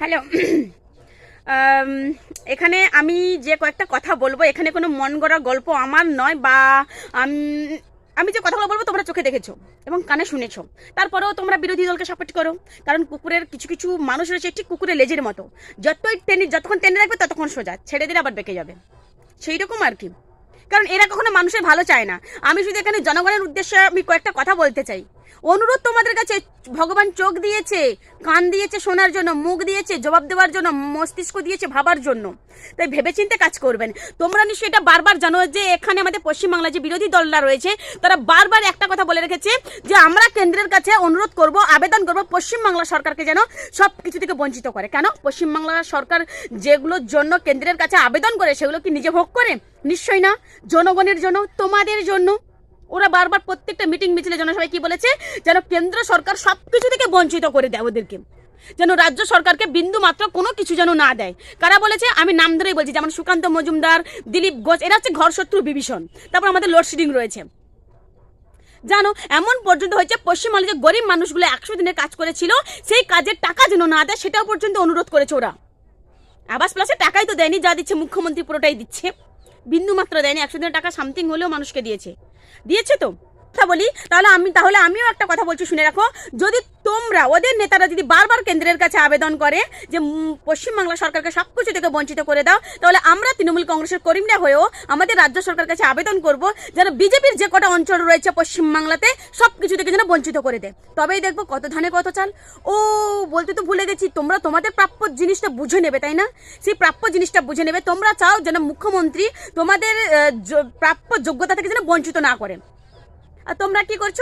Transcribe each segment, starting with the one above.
Hello এখানে আমি যে কয়েকটা কথা বলব, এখানে কোনো মন গড়া গল্প আমার নয় বা আমি যে কথাগুলো বলব তোমরা চোখে দেখেছ এবং কানে শুনেছো। তারপরেও তোমরা বিরোধী দলকে সাপোর্ট করো, কারণ কুকুরের কিছু কিছু মানুষ রয়েছে, ঠিক কুকুরের লেজের মতো। যতই টেনে, যতক্ষণ টেনে রাখবে ততক্ষণ সোজা, ছেড়ে দিলে আবার বেঁকে যাবে। সেই রকম আর কি। কারণ এরা কখনো মানুষের ভালো চায় না। আমি শুধু এখানে জনগণের উদ্দেশ্যে আমি কয়েকটা কথা বলতে চাই। অনুরোধ তোমাদের কাছে, ভগবান চোখ দিয়েছে কান দিয়েছে শোনার জন্য, মুখ দিয়েছে, জবাব দেওয়ার জন্য, মস্তিষ্ক দিয়েছে ভাবার জন্য। তাই ভেবেচিন্তে কাজ করবেন। তোমরা নিশ্চয়ই এটা বারবার জানো যে এখানে আমাদের পশ্চিমবাংলায় যে বিরোধী দলরা রয়েছে, তারা বারবার একটা কথা বলে রেখেছে যে আমরা কেন্দ্রের কাছে অনুরোধ করব, আবেদন করব পশ্চিমবাংলা সরকারকে যেন সব কিছু থেকে বঞ্চিত করে। কেন? পশ্চিমবাংলা সরকার যেগুলোর জন্য কেন্দ্রের কাছে আবেদন করে, সেগুলো কি নিজে ভোগ করে? নিশ্চয়ই না। জনগণের জন্য, তোমাদের জন্য। ওরা বারবার প্রত্যেকটা মিটিং মিছিলে জনসভায় কি বলেছে? যেন কেন্দ্র সরকার সব কিছু থেকে বঞ্চিত করে দেয় ওদেরকে। যেন রাজ্য সরকারকে বিন্দু মাত্র কোনো কিছু যেন না দেয়। কারা বলেছে? আমি নাম ধরেই বলছি, যেমন সুকান্ত মজুমদার, দিলীপ ঘোষ, এরা হচ্ছে ঘর শত্রু বিভীষণ। তারপর আমাদের লোডশেডিং রয়েছে। জানো, এমন পর্যন্ত হয়েছে পশ্চিমবঙ্গে যে গরিব মানুষগুলো একশো দিনের কাজ করেছিল, সেই কাজের টাকা যেন না দেয়, সেটাও পর্যন্ত অনুরোধ করেছে ওরা। আবাস প্লাসে টাকাই তো দেয়নি, যা দিচ্ছে মুখ্যমন্ত্রী পুরোটাই দিচ্ছে। বিন্দু মাত্র দেয়নি, একশো দিনের টাকা সামথিং হলেও মানুষকে দিয়েছে। দিয়েছে তো? কথা বলি, তাহলে আমি, তাহলে আমিও একটা কথা বলছি, শুনে রাখো। যদি তোমরা, ওদের নেতারা যদি বারবার কেন্দ্রের কাছে আবেদন করে যে পশ্চিমবাংলা সরকারকে সব কিছু থেকে বঞ্চিত করে দাও, তাহলে আমরা তৃণমূল কংগ্রেসের করিমরা হয়েও আমাদের রাজ্য সরকার কাছে আবেদন করব যেন বিজেপির যে কটা অঞ্চল রয়েছে পশ্চিমবাংলাতে সব কিছু থেকে যেন বঞ্চিত করে দেয়। তবেই দেখব কত ধানে কত চাল। ও, বলতে তো ভুলে গেছি, তোমরা তোমাদের প্রাপ্য জিনিসটা বুঝে নেবে, তাই না? সেই প্রাপ্য জিনিসটা বুঝে নেবে, তোমরা চাও যেন মুখ্যমন্ত্রী তোমাদের প্রাপ্য যোগ্যতা থেকে যেন বঞ্চিত না করে। আর তোমরা কি করছ?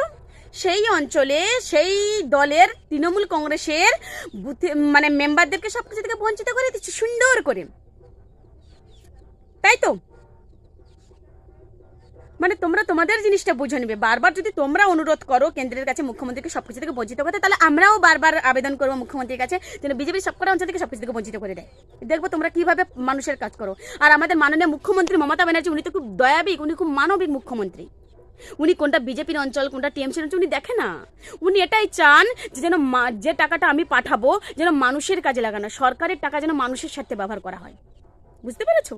সেই অঞ্চলে, সেই দলের তৃণমূল কংগ্রেসের মানে মেম্বারদেরকে সব কিছু থেকে বঞ্চিত করে দিচ্ছ, সুন্দর করে। তাই তো? মানে তোমরা তোমাদের জিনিসটা বুঝে নেবে। বারবার যদি তোমরা অনুরোধ করো কেন্দ্রের কাছে মুখ্যমন্ত্রীকে সবকিছু থেকে বঞ্চিত করতে, তাহলে আমরাও বারবার আবেদন করব মুখ্যমন্ত্রীর কাছে যেন বিজেপির সবকটা অঞ্চল থেকে সবকিছু থেকে বঞ্চিত করে দেয়। দেখব তোমরা কীভাবে মানুষের কাজ করো। আর আমাদের মাননীয় মুখ্যমন্ত্রী মমতা ব্যানার্জি, উনি তো খুব দয়াবিক, উনি খুব মানবিক মুখ্যমন্ত্রী। উনি কোনটা বিজেপির অঞ্চল, কোনটা টিএমসির অঞ্চল, উনি দেখে না। উনি এটাই চান যে যেন যে টাকাটা আমি পাঠাবো যেন মানুষের কাজে লাগানো, সরকারের টাকা যেন মানুষের স্বার্থে ব্যবহার করা হয়। বুঝতে পেরেছ?